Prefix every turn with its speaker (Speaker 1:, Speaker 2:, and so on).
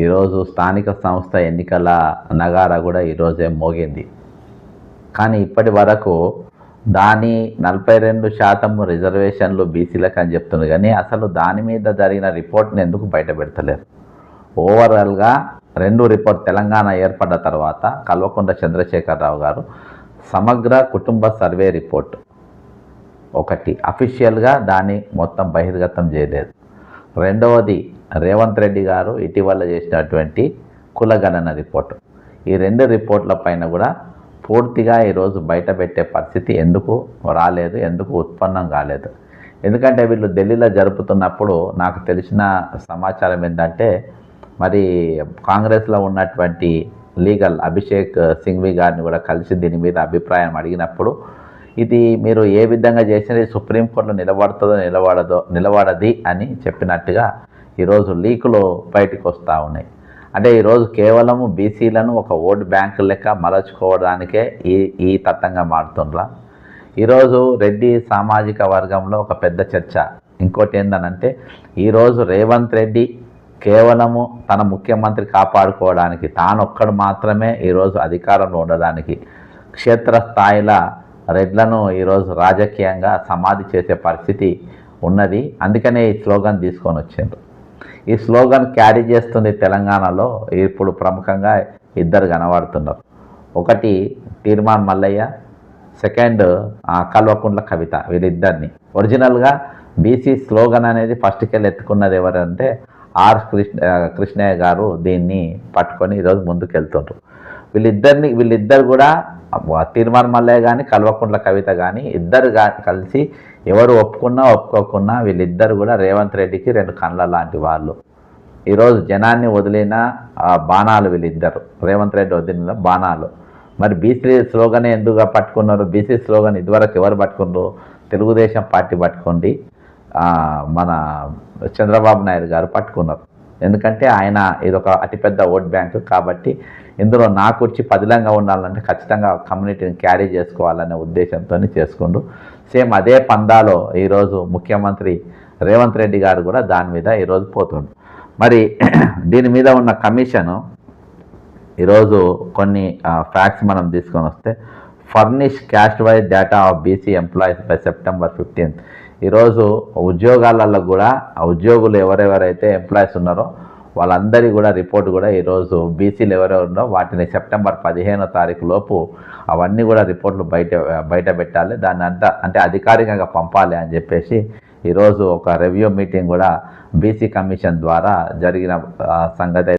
Speaker 1: ఈరోజు స్థానిక సంస్థ ఎన్నికల నగారా కూడా ఈరోజే మోగింది. కానీ ఇప్పటి వరకు దాని నలభై రెండు శాతం రిజర్వేషన్లు బీసీలకు అని చెప్తున్నారు. కానీ అసలు దాని మీద జరిగిన రిపోర్ట్ని ఎందుకు బయట పెడతలేరు? ఓవరాల్గా రెండు రిపోర్ట్ తెలంగాణ ఏర్పడ్డ తర్వాత కల్వకుంట చంద్రశేఖరరావు గారు సమగ్ర కుటుంబ సర్వే రిపోర్ట్ ఒకటి. అఫీషియల్గా దాన్ని మొత్తం బహిర్గతం చేయలేదు. రెండవది రేవంత్ రెడ్డి గారు ఇటీవల చేసినటువంటి కులగణన రిపోర్టు. ఈ రెండు రిపోర్ట్ల పైన కూడా పూర్తిగా ఈరోజు బయట పెట్టే పరిస్థితి ఎందుకు రాలేదు ఎందుకు ఉత్పన్నం కాలేదు. ఎందుకంటే వీళ్ళు ఢిల్లీలో జరుపుతున్నప్పుడు నాకు తెలిసిన సమాచారం ఏంటంటే మరి కాంగ్రెస్లో ఉన్నటువంటి లీగల్ అభిషేక్ సింఘ్వి గారిని కూడా కలిసి దీని మీద అభిప్రాయం అడిగినప్పుడు ఇది మీరు ఏ విధంగా చేసినది సుప్రీంకోర్టులో నిలబడుతుందో నిలబడదో నిలబడది అని చెప్పినట్టుగా ఈరోజు లీకులు బయటకు వస్తూ ఉన్నాయి. అంటే ఈరోజు కేవలము బీసీలను ఒక ఓటు బ్యాంకు లెక్క మలచుకోవడానికే ఈ ఈ తత్వంగా మారుతుండ్రా ఈరోజు రెడ్డి సామాజిక వర్గంలో ఒక పెద్ద చర్చ. ఇంకోటి ఏందనంటే ఈరోజు రేవంత్ రెడ్డి కేవలము తన ముఖ్యమంత్రి కాపాడుకోవడానికి తానొక్కడు మాత్రమే ఈరోజు అధికారంలో ఉండడానికి క్షేత్రస్థాయిలో రెడ్లను ఈరోజు రాజకీయంగా సమాధి చేసే పరిస్థితి ఉన్నది. అందుకనే ఈ స్లోగన్ తీసుకొని వచ్చిండ్రు. ఈ స్లోగన్ క్యారీ చేస్తుంది తెలంగాణలో ఇప్పుడు ప్రముఖంగా ఇద్దరు కనబడుతున్నారు. ఒకటి తీర్మాన్ మల్లయ్య సెకండ్ కల్వకుండ్ల కల్వకుంట్ల కవిత వీళ్ళిద్దరిని ఒరిజినల్గా బీసీ స్లోగన్ అనేది ఫస్ట్కి వెళ్ళి ఎత్తుకున్నది ఎవరంటే ఆర్ కృష్ణ కృష్ణయ్య గారు దీన్ని పట్టుకొని ఈరోజు ముందుకెళ్తుండ్రు. వీళ్ళిద్దరిని వీళ్ళిద్దరు కూడా తీర్మాన్ మల్లయ్య కానీ కల్వకుంట్ల కవిత కానీ ఇద్దరు కలిసి ఎవరు ఒప్పుకున్నా ఒప్పుకోకున్నా వీళ్ళిద్దరు కూడా రేవంత్ రెడ్డికి రెండు కండ్ల లాంటి వాళ్ళు. ఈరోజు జనాన్ని వదిలిన ఆ, బాణాలు వీళ్ళిద్దరు. రేవంత్ రెడ్డి వదిలిన బాణాలు. మరి బీసీ స్లోగన్ ఎందుకు పట్టుకున్నారు? బీసీ స్లోగన్ ఇదివరకు ఎవరు పట్టుకున్నారు? తెలుగుదేశం పార్టీ పట్టుకోండి. మన చంద్రబాబు నాయుడు గారు పట్టుకున్నారు. ఎందుకంటే ఆయన ఇదొక అతిపెద్ద ఓట్ బ్యాంకు కాబట్టి ఇందులో నాకు వచ్చి పదిలంగా ఉండాలంటే ఖచ్చితంగా కమ్యూనిటీని క్యారీ చేసుకోవాలనే ఉద్దేశంతో చేసుకుంటూ సేమ్ అదే పందాలో ఈరోజు ముఖ్యమంత్రి రేవంత్ రెడ్డి గారు కూడా దాని మీద ఈరోజు పోతుండు. మరి దీని మీద ఉన్న కమిషను ఈరోజు కొన్ని ఫ్యాక్ట్స్ మనం తీసుకొని వస్తే furnish caste wise data of BC employees by September fifteenth. ఈరోజు ఉద్యోగాలలో కూడా ఆ ఉద్యోగులు ఎవరెవరైతే ఎంప్లాయీస్ ఉన్నారో వాళ్ళందరి కూడా రిపోర్ట్ కూడా ఈరోజు బీసీలు ఎవరెవరు ఉన్నారో వాటిని సెప్టెంబర్ పదిహేనో తారీఖు లోపు అవన్నీ కూడా రిపోర్ట్లు బయట బయట పెట్టాలి. దాన్ని అంతా అంటే అధికారికంగా పంపాలి అని చెప్పేసి ఈరోజు ఒక రివ్యూ మీటింగ్ కూడా బీసీ కమిషన్ ద్వారా జరిగిన సంగతి